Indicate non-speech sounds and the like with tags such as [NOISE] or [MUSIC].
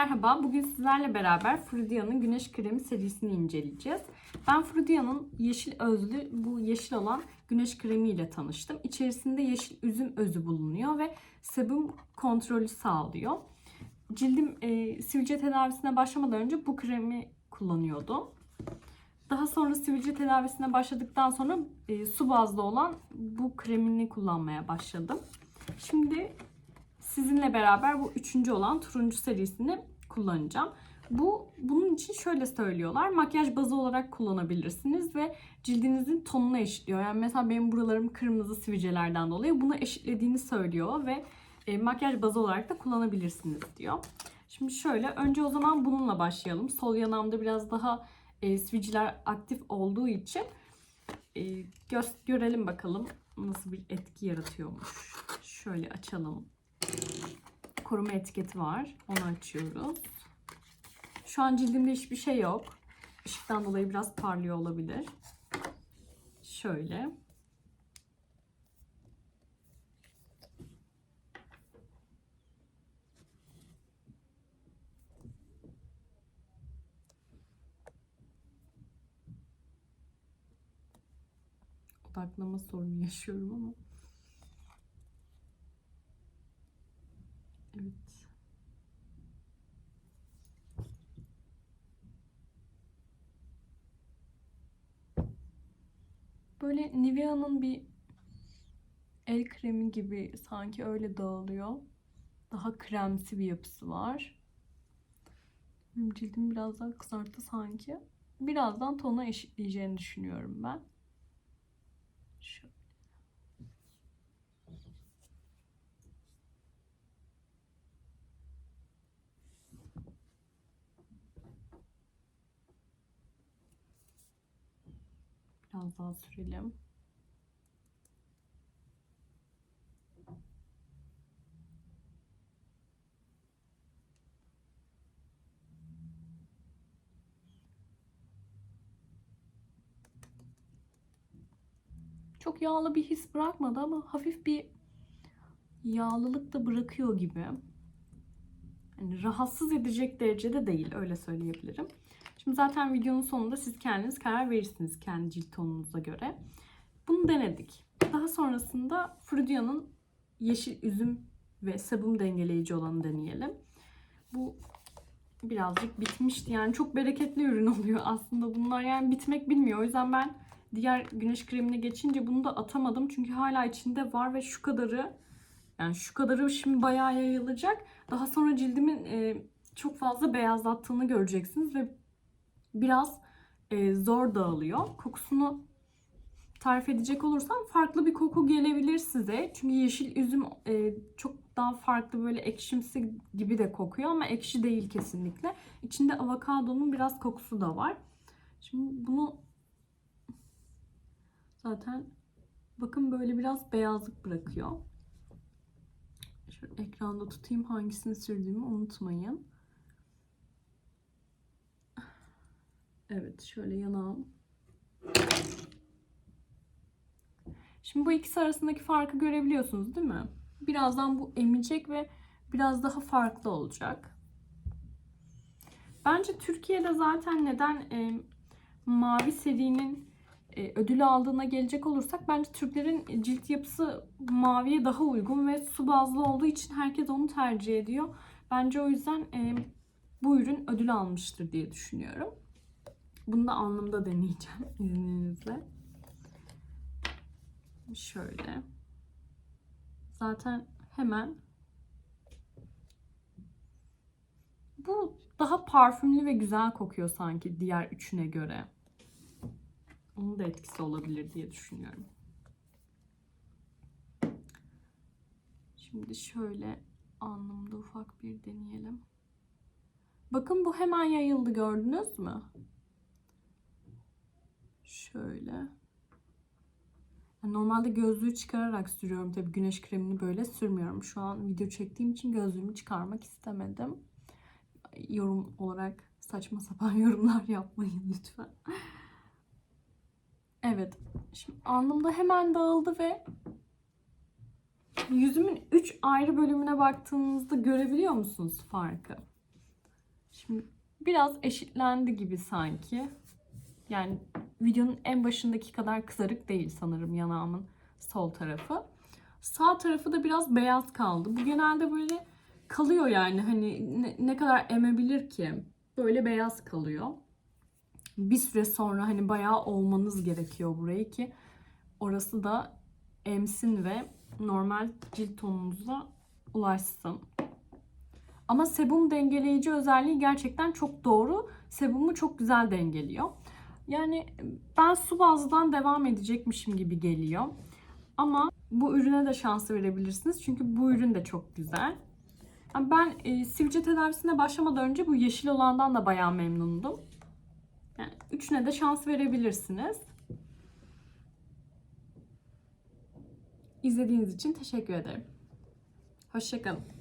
Merhaba, bugün sizlerle beraber Frudia'nın Güneş Kremi serisini inceleyeceğiz. Ben Frudia'nın yeşil özlü, bu yeşil olan güneş kremi ile tanıştım. İçerisinde yeşil üzüm özü bulunuyor ve sebum kontrolü sağlıyor. Cildim e, sivilce tedavisine başlamadan önce bu kremi kullanıyordum. Daha sonra sivilce tedavisine başladıktan sonra e, su bazlı olan bu kremini kullanmaya başladım. Şimdi sizinle beraber bu üçüncü olan turuncu serisini kullanacağım. Bu bunun için şöyle söylüyorlar. Makyaj bazı olarak kullanabilirsiniz ve cildinizin tonunu eşitliyor. Yani mesela benim buralarım kırmızı sivilcelerden dolayı bunu eşitlediğini söylüyor ve e, makyaj bazı olarak da kullanabilirsiniz diyor. Şimdi şöyle önce o zaman bununla başlayalım. Sol yanağımda biraz daha e, sivilceler aktif olduğu için e, gö- görelim bakalım nasıl bir etki yaratıyormuş. Şöyle açalım koruma etiketi var. Onu açıyoruz. Şu an cildimde hiçbir şey yok. Işıktan dolayı biraz parlıyor olabilir. Şöyle. Odaklama sorunu yaşıyorum ama. Evet. Böyle Nivea'nın bir el kremi gibi sanki öyle dağılıyor. Daha kremsi bir yapısı var. Benim cildim biraz daha kızarttı sanki. Birazdan tona eşitleyeceğini düşünüyorum ben. Şöyle. Biraz daha sürelim. Çok yağlı bir his bırakmadı ama hafif bir yağlılık da bırakıyor gibi. Yani rahatsız edecek derecede değil öyle söyleyebilirim. Zaten videonun sonunda siz kendiniz karar verirsiniz kendi cilt tonunuza göre. Bunu denedik. Daha sonrasında Frudia'nın yeşil üzüm ve sabun dengeleyici olanı deneyelim. Bu birazcık bitmişti. Yani çok bereketli ürün [LAUGHS] oluyor aslında bunlar. Yani bitmek bilmiyor. O yüzden ben diğer güneş kremine geçince bunu da atamadım. Çünkü hala içinde var ve şu kadarı yani şu kadarı şimdi bayağı yayılacak. Daha sonra cildimin e, çok fazla beyazlattığını göreceksiniz ve biraz e, zor dağılıyor. Kokusunu tarif edecek olursam farklı bir koku gelebilir size. Çünkü yeşil üzüm e, çok daha farklı böyle ekşimsi gibi de kokuyor ama ekşi değil kesinlikle. İçinde avokadonun biraz kokusu da var. Şimdi bunu zaten bakın böyle biraz beyazlık bırakıyor. Şöyle ekranda tutayım hangisini sürdüğümü unutmayın. Evet şöyle yanağım. Şimdi bu ikisi arasındaki farkı görebiliyorsunuz değil mi? Birazdan bu emecek ve biraz daha farklı olacak. Bence Türkiye'de zaten neden e, mavi serinin e, ödülü aldığına gelecek olursak bence Türklerin cilt yapısı maviye daha uygun ve su bazlı olduğu için herkes onu tercih ediyor. Bence o yüzden e, bu ürün ödül almıştır diye düşünüyorum. Bunu da alnımda deneyeceğim [LAUGHS] izninizle. Şöyle. Zaten hemen bu daha parfümlü ve güzel kokuyor sanki diğer üçüne göre. Onun da etkisi olabilir diye düşünüyorum. Şimdi şöyle alnımda ufak bir deneyelim. Bakın bu hemen yayıldı gördünüz mü? Şöyle. Normalde gözlüğü çıkararak sürüyorum. Tabii güneş kremini böyle sürmüyorum. Şu an video çektiğim için gözlüğümü çıkarmak istemedim. Yorum olarak saçma sapan [LAUGHS] yorumlar yapmayın lütfen. Evet. Şimdi alnımda hemen dağıldı ve yüzümün 3 ayrı bölümüne baktığınızda görebiliyor musunuz farkı? Şimdi biraz eşitlendi gibi sanki. Yani videonun en başındaki kadar kızarık değil sanırım yanağımın sol tarafı. Sağ tarafı da biraz beyaz kaldı. Bu genelde böyle kalıyor yani hani ne, ne kadar emebilir ki? Böyle beyaz kalıyor. Bir süre sonra hani bayağı olmanız gerekiyor burayı ki orası da emsin ve normal cilt tonunuza ulaşsın. Ama sebum dengeleyici özelliği gerçekten çok doğru. Sebumu çok güzel dengeliyor. Yani ben su bazlıdan devam edecekmişim gibi geliyor. Ama bu ürüne de şans verebilirsiniz. Çünkü bu ürün de çok güzel. Ben e, sivilce tedavisine başlamadan önce bu yeşil olandan da bayağı memnundum. Yani üçüne de şans verebilirsiniz. İzlediğiniz için teşekkür ederim. Hoşçakalın.